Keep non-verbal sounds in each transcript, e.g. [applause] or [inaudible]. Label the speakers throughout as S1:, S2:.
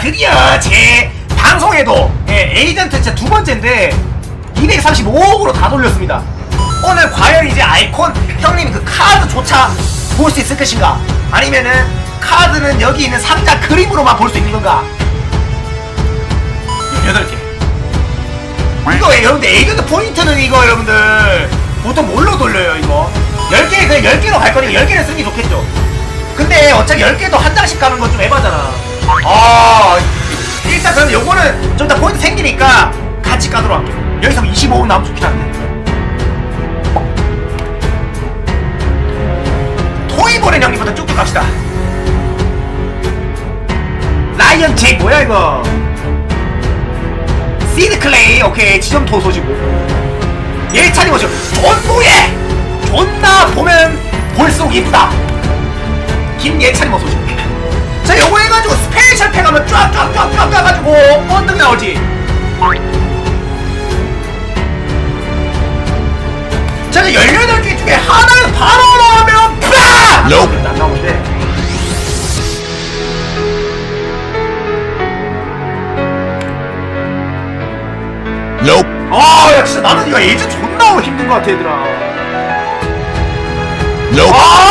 S1: 드디어 제 방송에도 예, 에이전트 진짜 두 번째인데 235억으로 다 돌렸습니다. 오늘 과연 이제 아이콘 형님 그 카드조차 볼 수 있을 것인가? 아니면은 카드는 여기 있는 상자 그림으로만 볼 수 있는 건가? 여덟 개. 이거 여러분들 에이전트 포인트는 이거 여러분들 보통 뭘로 돌려요 이거? 10개 그냥 10개로 갈 거니까 10개를 쓰는 게 좋겠죠. 근데 어차피 10개도 한 장씩 가는 건 좀 에바잖아. 아 그래서 요거는 좀 더 포인트 생기니까 같이 까도록 할게요. 여기서 25분 나오면 좋긴 한데. 토이보렌 형님부터 쭉쭉 갑시다. 라이언 제 뭐야 이거? 시드 클레이 오케이. 지점 도소지고. 예찬이 뭐죠? 존무예 존나 보면 볼수록 이쁘다. 오 번뜩 나오지 제가 18개 중에 하나를 바로 넣으면 빡!
S2: Nope.
S1: 안 나오는데
S2: Nope.
S1: 아야 진짜 나는 이거 에이즈 존나 힘든 것 같아 얘들아
S2: 롭!
S1: 아!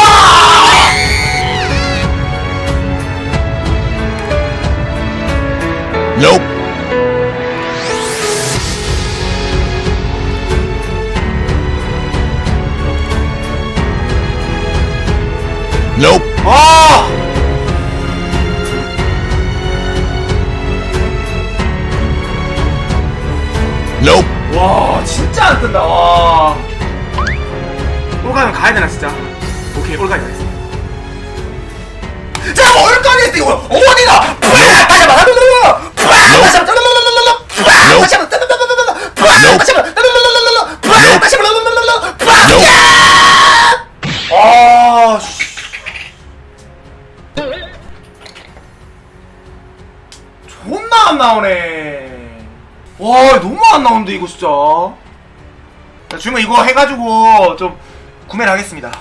S2: Nope.
S1: 아!
S2: Nope.
S1: 와 진짜 안 뜬다 와 올가면 가야 되나 진짜 오케이 올가야 돼. 제가 뭐, 올가면 했어 이거 어, 안 나오네. 와 너무 안 나오는데 이거 진짜. 자, 주문 이거 해가지고 좀 구매를 하겠습니다.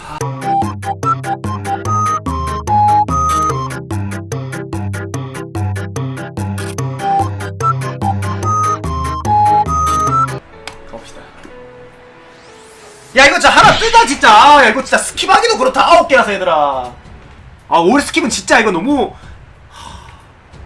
S1: 가봅시다. 야 이거 진짜 하나 뜨다 진짜. 아, 야 이거 진짜 스킵하기도 그렇다. 아홉 개라서 얘들아. 아 올 스킵은 진짜 이거 너무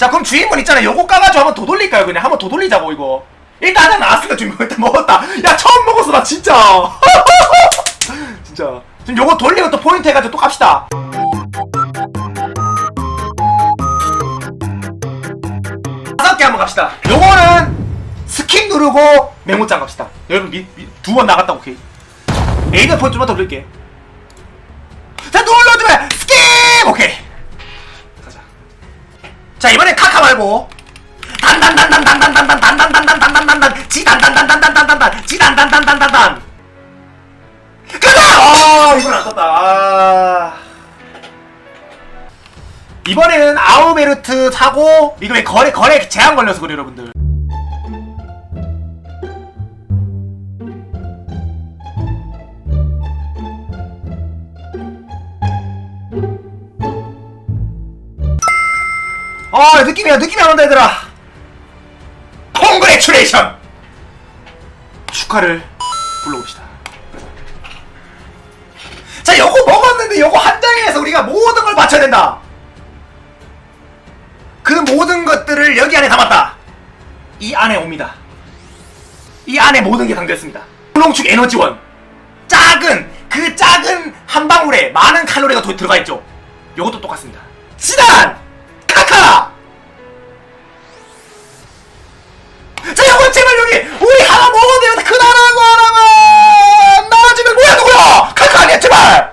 S1: 자, 그럼 주인분 있잖아. 요거 까가지고 한번 더 돌릴까요? 그냥 한번 더 돌리자고, 이거. 일단 하나 나왔으니까 주인분 일단 먹었다. 야, 처음 먹었어, 나 진짜. [laughs] 진짜. 지금 요거 돌리고 또 포인트 해가지고 또 갑시다. 다섯 개 한번 갑시다. 요거는 스킵 누르고 메모장 갑시다. 여러분 두 번 나갔다 오케이. 에이드 포인트 좀만 더 올릴게. 자 눌러 자 이번엔 카카 말고 단단단단단단단단단단단단단단단단 지단단단단단단단단 지단단단단단단 가자! 아 이건 안 떴다. 아. 이번에는 아우베르트 사고 이거 왜 거래 거래 제한 걸려서 그래 여러분들. 아 느낌이야 느낌이 안 온다 얘들아. 콩그레츄레이션 축하를 불러봅시다. 자 요거 먹었는데 요거 한 장에서 우리가 모든 걸 맞춰야 된다. 그 모든 것들을 여기 안에 담았다. 이 안에 옵니다. 이 안에 모든 게 담겨 있습니다. 울롱축 에너지원. 작은 그 작은 한 방울에 많은 칼로리가 도- 들어가 있죠. 요것도 똑같습니다. 지단 about.